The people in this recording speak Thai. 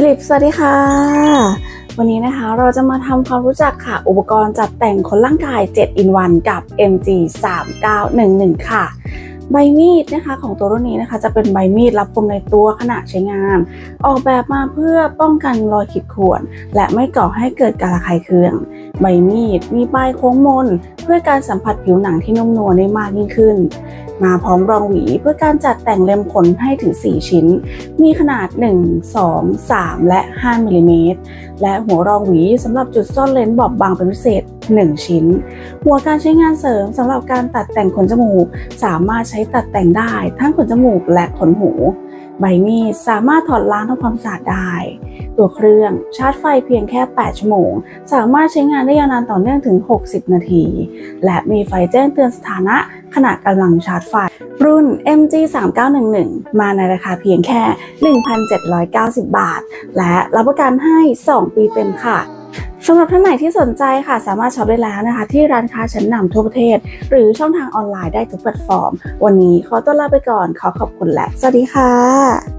ฟิลิป สวัสดีค่ะ วันนี้นะคะเราจะมาทำความรู้จักค่ะ อุปกรณ์จัดแต่งคนร่างกาย 7 in 1 กับ MG 3911 ค่ะ ใบมีดนะคะของตัวรุ่นนี้นะคะ จะเป็นใบมีดรับคมในตัวขณะใช้งาน ออกแบบมาเพื่อป้องกันรอยขีดข่วน และไม่ก่อให้เกิดการระคายเคือง ใบมีดมีปลายโค้งมน เพื่อการสัมผัสผิวหนังที่นุ่มนวลได้มากยิ่งขึ้น มาพร้อมรองหวีเพื่อการจัดแต่งเล็มขนให้ถึง 4 ชิ้น มีขนาด 1 2 3 และ 5มิลลิเมตรและหัวรองหวีสำหรับจุดซ่อนเลนส์บอบบางเป็นพิเศษ 1 ชิ้น หัวการใช้งานเสริมสำหรับการตัดแต่งขนจมูก สามารถใช้ตัดแต่งได้ทั้งขนจมูกและขนหู ใบมีดสามารถถอดล้างทำความสะอาดได้ ตัวเครื่องชาร์จไฟเพียงแค่ 8 ชั่วโมง สามารถใช้งานได้ยาวนานต่อเนื่องถึง 60 นาที และมีไฟแจ้งเตือนสถานะขณะกำลังชาร์จไฟ รุ่น MG 3911มาในราคาเพียงแค่ 1,790 บาท และรับประกันให้ 2 ปีเต็มค่ะ สำหรับท่านไหนที่สนใจค่ะ สามารถช็อปได้แล้วนะคะ ที่ร้านค้าชั้นนำทั่วประเทศ หรือช่องทางออนไลน์ได้ทุกแพลตฟอร์ม วันนี้ขอตัวลาไปก่อน ขอขอบคุณและ สวัสดีค่ะ